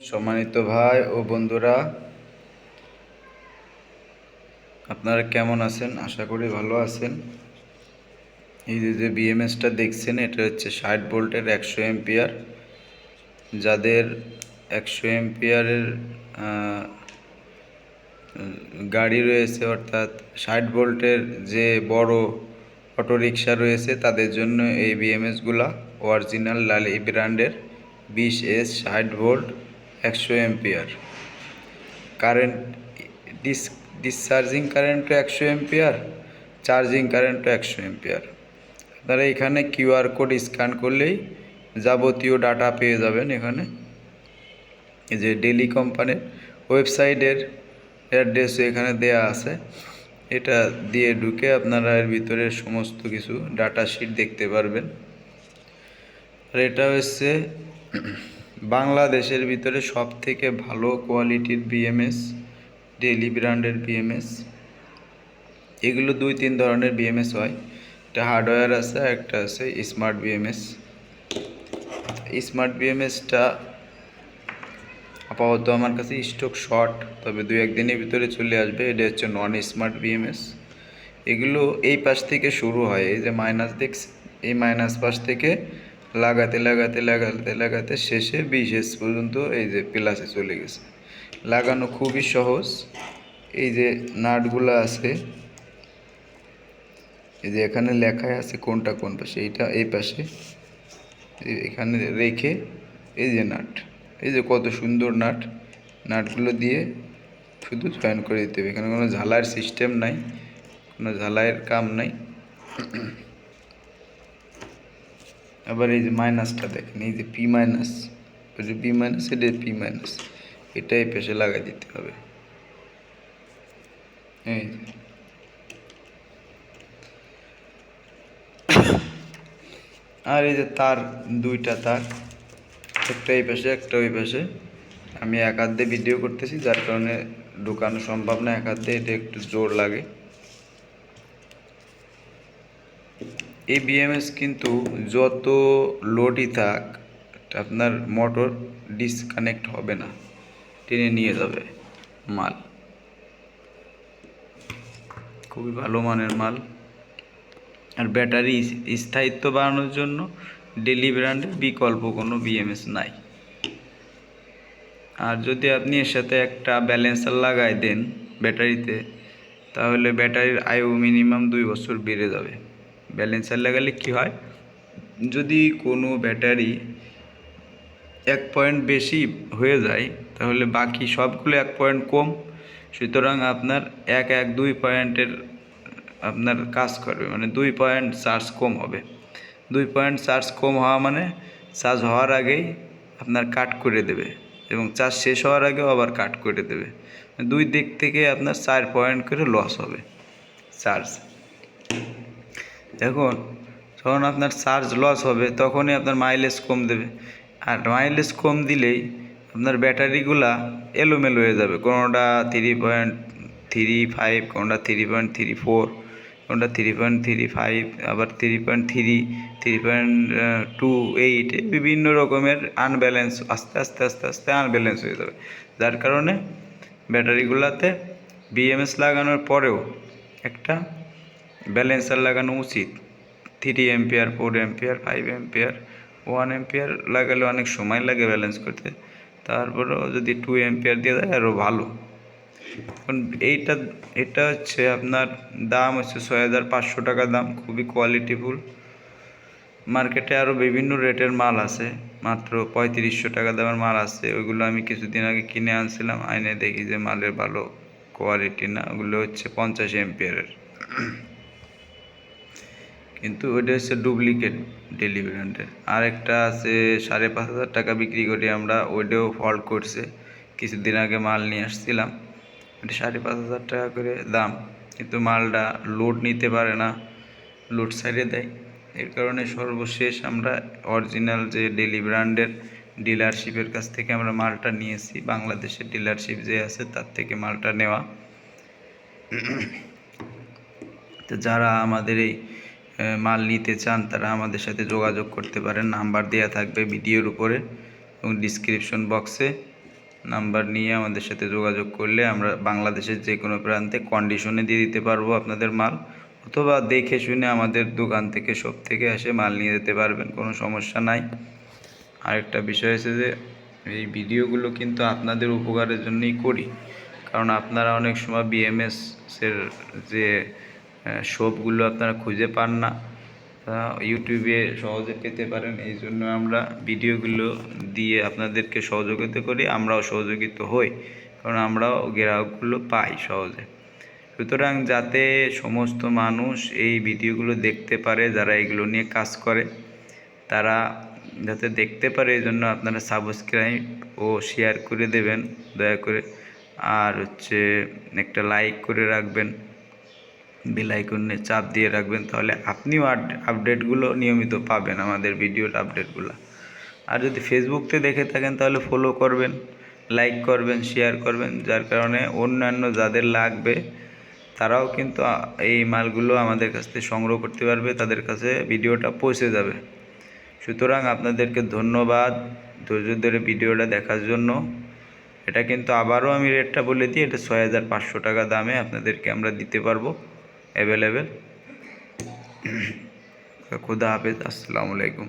সম্মানিত ভাই ও বন্ধুরা, আপনারা কেমন আছেন? আশা করি ভালো আছেন। এই যে বিএমএসটা দেখছেন, এটা হচ্ছে ষাট ভোল্টের একশো এম্পিয়ার যাদের একশো এম্পিয়ারের গাড়ি রয়েছে, অর্থাৎ ষাট ভোল্টের যে বড় অটোরিকশা রয়েছে, তাদের জন্য এই বিএমএসগুলা অরিজিনাল লালি ব্র্যান্ডের বিশ এস ষাট ভোল্ট একশো এম্পিয়ার কারেন্ট, ডিস ডিসচার্জিং কারেন্টও একশো এম্পিয়ার চার্জিং কারেন্টও একশো এম্পিয়ার আপনারা এখানে কিউআর কোড স্ক্যান করলেই যাবতীয় ডাটা পেয়ে যাবেন এখানে। এই যে ডেলি কোম্পানির ওয়েবসাইটের অ্যাড্রেসও এখানে দেয়া আছে। এটা দিয়ে ঢুকে আপনারা এর ভিতরে সমস্ত কিছু ডাটা শিট দেখতে পারবেন। আর এটা হচ্ছে বাংলাদেশের ভিতরে সব থেকে ভালো কোয়ালিটির বিএমএস ডেলি ব্র্যান্ডের বিএমএস এগুলো দুই তিন ধরনের বিএমএস হয়। একটা হার্ডওয়্যার আছে, একটা আছে স্মার্ট বিএমএস স্মার্ট বিএমএসটা আপাতত আমার কাছে স্টক শর্ট তবে দু একদিনের ভিতরে চলে আসবে। এটা হচ্ছে নন স্মার্ট বিএমএস এগুলো এই পাশ থেকে শুরু হয়, এই যে মাইনাস দেখছি এই মাইনাস পাশ থেকে লাগাতে লাগাতে লাগাতে লাগাতে শেষে বিশেষ পর্যন্ত এই যে প্লাসে চলে গেছে। লাগানো খুবই সহজ। এই যে নাটগুলো আছে, এই যে এখানে লেখায় আছে কোনটা কোন পাশে এইটা এই পাশে এখানে রেখে এই যে নাট, এই যে কত সুন্দর নাট। নাটগুলো দিয়ে শুধু জয়েন করে দিতে হবে। এখানে কোনো ঝালাইয়ের সিস্টেম নাই, কোনো ঝালাইয়ের কাম নাই। আবার এই যে মাইনাসটা দেখেন, এই যে পি মাইনাস ওই যে বি মাইনাস এটা পি মাইনাস এটাই পেশে লাগাই দিতে হবে। এই। আর এই যে তার, দুইটা তার, একটা এই পাশে, একটা ওই পাশে। আমি এক হাত দিয়ে ভিডিও করতেছি, যার কারণে ঢুকানো সম্ভব না, এক হাত দিয়ে এটা একটু জোর লাগে। এই বিএমএস কিন্তু যত লোডই থাক, আপনার মোটর ডিসকানেক্ট হবে না। টেনে নিয়ে যাবে মাল। খুবই ভালো মানের মাল। আর ব্যাটারি স্থায়িত্ব বাড়ানোর জন্য ডেলি ব্র্যান্ডের বিকল্প কোনো বিএমএস নাই। আর যদি আপনি এর সাথে একটা ব্যালেন্সার লাগাই দেন ব্যাটারিতে, তাহলে ব্যাটারির আয়ু মিনিমাম দুই বছর বেড়ে যাবে। ব্যালেন্সার লাগালে কি হয়? যদি কোনো ব্যাটারি এক পয়েন্ট বেশি হয়ে যায়, তাহলে বাকি সবগুলো এক পয়েন্ট কম। সুতরাং আপনার এক এক দুই পয়েন্টের আপনার কাজ করবে মানে দুই পয়েন্ট চার্জ কম হবে। দুই পয়েন্ট চার্জ কম হওয়া মানে চার্জ হওয়ার আগেই আপনার কাট করে দেবে এবং চার্জ শেষ হওয়ার আগেও আবার কাট করে দেবে। দুই দিক থেকে আপনার চার পয়েন্ট করে লস হবে, চার্জ। এখন যখন আপনার চার্জ লস হবে, তখনই আপনার মাইলেজ কম দেবে। আর মাইলেজ কম দিলেই আপনার ব্যাটারিগুলা এলোমেলো হয়ে যাবে। কোনোটা থ্রি পয়েন্ট থ্রি ফাইভ কোনোটা থ্রি পয়েন্ট থ্রি ফোর কোনটা থ্রি পয়েন্ট থ্রি ফাইভ আবার three point three three point two eight বিভিন্ন রকমের আনব্যালেন্স আস্তে আস্তে আস্তে আস্তে আনব্যালেন্স হয়ে যাবে। যার কারণে ব্যাটারিগুলোতে বিএমএস লাগানোর পরেও একটা ব্যালেন্সার লাগানো উচিত। Three ampere four ampere five ampere one ampere লাগালে অনেক সময় লাগে ব্যালেন্স করতে। তারপরেও যদি টু এম্পিয়ার দিয়ে দেয় আরও ভালো। এখন এইটা, এটা হচ্ছে আপনার দাম হচ্ছে ছয় হাজার পাঁচশো টাকা দাম, খুবই কোয়ালিটিফুল মার্কেটে আরও বিভিন্ন রেটের মাল আছে, মাত্র পঁয়ত্রিশশো টাকা দামের মাল আছে, ওইগুলো আমি কিছুদিন আগে কিনে আনছিলাম, আইনে দেখি যে মালের ভালো কোয়ালিটি না, ওগুলো হচ্ছে পঞ্চাশ এম্পিয়ারের কিন্তু ওইটা হচ্ছে ডুপ্লিকেট ডেলি ব্র্যান্ডের আরেকটা আছে, সাড়ে পাঁচ হাজার টাকা বিক্রি করি আমরা, ওইটাও ফল্ট করছে। কিছুদিন আগে মাল নিয়ে আসছিলাম। ওটা সাড়ে পাঁচ হাজার টাকা করে দাম। কিন্তু মালটা লোড নিতে পারে না লোড সাইডে দেয়। এর কারণে সর্বশেষ আমরা অরিজিনাল যে ডেলি ব্র্যান্ডের ডিলারশিপের কাছ থেকে আমরা মালটা নিয়েছি, বাংলাদেশের ডিলারশিপ যে আছে তার থেকে মালটা নেওয়া। তো যারা আমাদের এই মাল নিতে চান, তারা আমাদের সাথে যোগাযোগ করতে পারেন। নাম্বার দেওয়া থাকবে ভিডিওর উপরে এবং ডিসক্রিপশন বক্সে নাম্বার নিয়ে আমাদের সাথে যোগাযোগ করলে আমরা বাংলাদেশের যে কোনো প্রান্তে কন্ডিশনে দিয়ে দিতে পারব আপনাদের মাল। অথবা দেখে শুনে আমাদের দোকান থেকে সব থেকে এসে মাল নিয়ে যেতে পারবেন, কোনো সমস্যা নাই। আরেকটা বিষয় হচ্ছে যে, এই ভিডিওগুলো কিন্তু আপনাদের উপকারের জন্যই করি। কারণ আপনারা অনেক সময় বিএমএস এর যে শপগুলো আপনারা খুঁজে পান না। ইউটিউবে সহজে পেতে পারেন। এই জন্য আমরা ভিডিওগুলো দিয়ে আপনাদেরকে সহযোগিতা করি। আমরাও সহযোগিত হই, কারণ আমরাও গ্রাহকগুলো পাই সহজে। সুতরাং যাতে সমস্ত মানুষ এই ভিডিওগুলো দেখতে পারে, যারা এগুলো নিয়ে কাজ করে, তারা যাতে দেখতে পারে, এই জন্য আপনারা সাবস্ক্রাইব ও শেয়ার করে দেবেন, দয়া করে। আর হচ্ছে একটা লাইক করে রাখবেন। বেল আইকনে চাপ দিয়ে রাখবেন, তাহলে আপনিও আপডেটগুলো নিয়মিত পাবেন আমাদের ভিডিওর আপডেটগুলো আর যদি ফেসবুকতে দেখে থাকেন, তাহলে ফলো করবেন লাইক করবেন শেয়ার করবেন, যার কারণে অন্যান্য যাদের লাগবে, তারাও কিন্তু এই মালগুলো আমাদের কাছ থেকে সংগ্রহ করতে পারবে, তাদের কাছে ভিডিওটা পৌঁছে যাবে। সুতরাং আপনাদেরকে ধন্যবাদ ধৈর্য ধরে ভিডিওটা দেখার জন্য। এটা কিন্তু আবারও আমি রেটটা বলে দিই, এটা ছয় হাজার পাঁচশো টাকা দামে আপনাদেরকে আমরা দিতে পারব। অ্যাভেলেবেল খুদা হাফেজ আসসালামু আলাইকুম